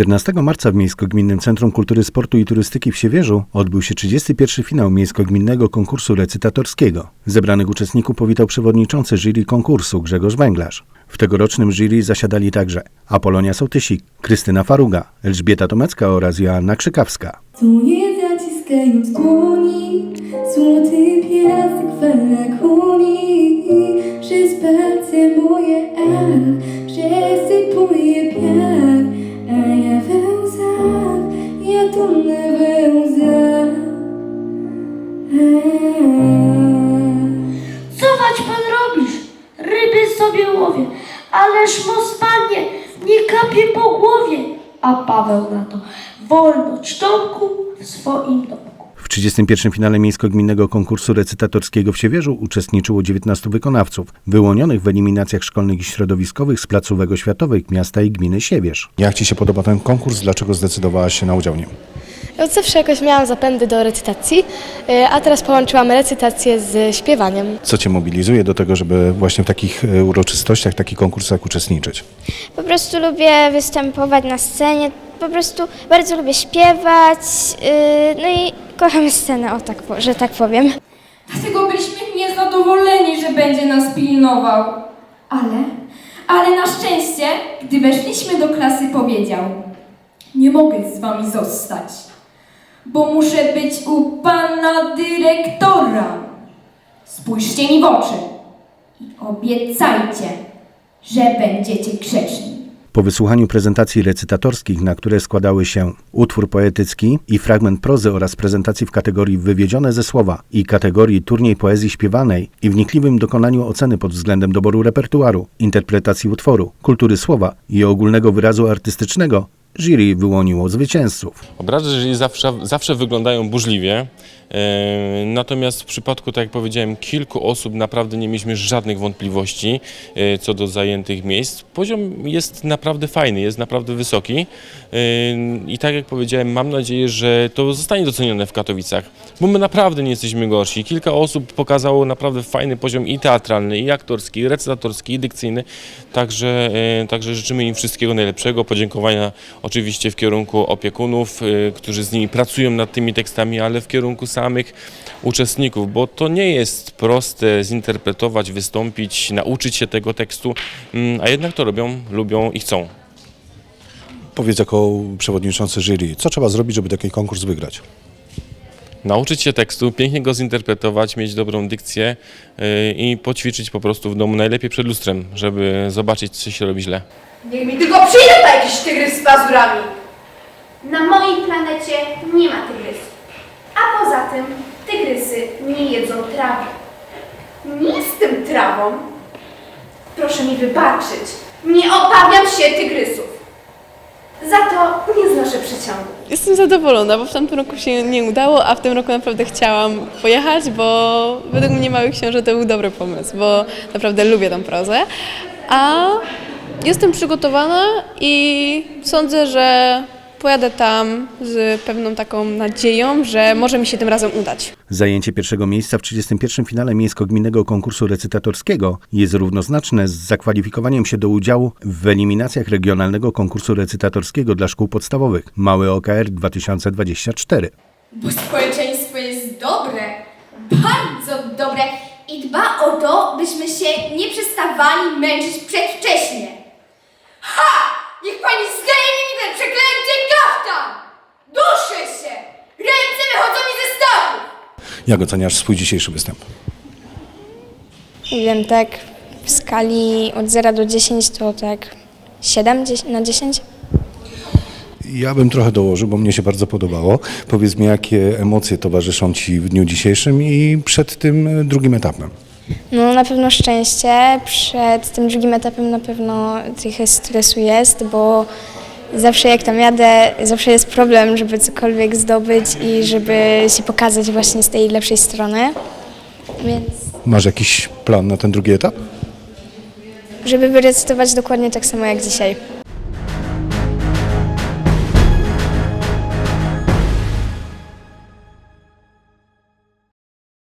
14 marca w Miejsko-Gminnym Centrum Kultury, Sportu i Turystyki w Siewierzu odbył się 31. finał Miejsko-Gminnego Konkursu Recytatorskiego. Zebranych uczestników powitał przewodniczący jury konkursu Grzegorz Węglarz. W tegorocznym jury zasiadali także Apolonia Sołtysik, Krystyna Faruga, Elżbieta Tomecka oraz Joanna Krzykawska. Całuję zaciskając dłoni Złoty piasek fala koni Przez palce moje Cować pan robisz? Ryby sobie łowię, ależ mo spadnie, nie kapie po głowie. A Paweł na to, wolno cztomku w swoim domku. W 31. finale Miejsko-Gminnego Konkursu Recytatorskiego w Siewierzu uczestniczyło 19 wykonawców, wyłonionych w eliminacjach szkolnych i środowiskowych z placówek oświatowych miasta i gminy Siewierz. Jak Ci się podoba ten konkurs? Dlaczego zdecydowałaś się na udział w nim? Od zawsze jakoś miałam zapędy do recytacji, y, a teraz połączyłam recytację z śpiewaniem. Co Cię mobilizuje do tego, żeby właśnie w takich e, uroczystościach, takich konkursach uczestniczyć? Po prostu lubię występować na scenie, po prostu bardzo lubię śpiewać, yy, no i kocham scenę, o tak, że tak powiem. Dlatego byliśmy niezadowoleni, że będzie nas pilnował. Ale, ale na szczęście, gdy weszliśmy do klasy, powiedział: Nie mogę z wami zostać, bo muszę być u pana dyrektora. Spójrzcie mi w oczy i obiecajcie, że będziecie grzeczni. Po wysłuchaniu prezentacji recytatorskich, na które składały się utwór poetycki i fragment prozy oraz prezentacji w kategorii wywiedzione ze słowa i kategorii turniej poezji śpiewanej i wnikliwym dokonaniu oceny pod względem doboru repertuaru, interpretacji utworu, kultury słowa i ogólnego wyrazu artystycznego, jury wyłoniło zwycięzców. Obrazy jury zawsze, zawsze wyglądają burzliwie, natomiast w przypadku, tak jak powiedziałem, kilku osób naprawdę nie mieliśmy żadnych wątpliwości e, co do zajętych miejsc. Poziom jest naprawdę fajny, jest naprawdę wysoki e, i tak jak powiedziałem, mam nadzieję, że to zostanie docenione w Katowicach, bo my naprawdę nie jesteśmy gorsi. Kilka osób pokazało naprawdę fajny poziom i teatralny, i aktorski, i recytatorski, i dykcyjny, także, także życzymy im wszystkiego najlepszego, podziękowania oczywiście w kierunku opiekunów, którzy z nimi pracują nad tymi tekstami, ale w kierunku samych uczestników, bo to nie jest proste zinterpretować, wystąpić, nauczyć się tego tekstu, mm, a jednak to robią, lubią i chcą. Powiedz jako przewodniczący jury, co trzeba zrobić, żeby taki konkurs wygrać? Nauczyć się tekstu, pięknie go zinterpretować, mieć dobrą dykcję y, i poćwiczyć po prostu w domu, najlepiej przed lustrem, żeby zobaczyć, co się robi źle. Niech mi tylko przyjdzie ta jakiś tygrys z pazurami. Na mojej planecie nie ma tygrysów. Tym tygrysy nie jedzą trawy. Nie jestem trawą. Proszę mi wybaczyć. Nie obawiam się tygrysów. Za to nie znoszę przeciągu. Jestem zadowolona, bo w tamtym roku się nie udało, a w tym roku naprawdę chciałam pojechać, bo według mnie Mały Książę to był dobry pomysł, bo naprawdę lubię tą prozę. A jestem przygotowana i sądzę, że pojadę tam z pewną taką nadzieją, że może mi się tym razem udać. Zajęcie pierwszego miejsca w 31. finale Miejsko-Gminnego Konkursu Recytatorskiego jest równoznaczne z zakwalifikowaniem się do udziału w eliminacjach Regionalnego Konkursu Recytatorskiego dla Szkół Podstawowych Mały OKR 2024. Bo społeczeństwo jest dobre, bardzo dobre i dba o to, byśmy się nie przestawali męczyć przedwcześnie. Ha! Niech pani zdejmie mi ten przeklęty kaftan! Duszę się! Ręce wychodzą mi ze stawów! Jak oceniasz swój dzisiejszy występ? Nie wiem, tak w skali od 0 do 10 to tak 7 na 10. Ja bym trochę dołożył, bo mnie się bardzo podobało. Powiedz mi, jakie emocje towarzyszą Ci w dniu dzisiejszym i przed tym e, drugim etapem? No na pewno szczęście, przed tym drugim etapem na pewno trochę stresu jest, bo zawsze jak tam jadę, zawsze jest problem, żeby cokolwiek zdobyć i żeby się pokazać właśnie z tej lepszej strony. Więc Masz jakiś plan na ten drugi etap? żeby wyrecytować dokładnie tak samo jak dzisiaj.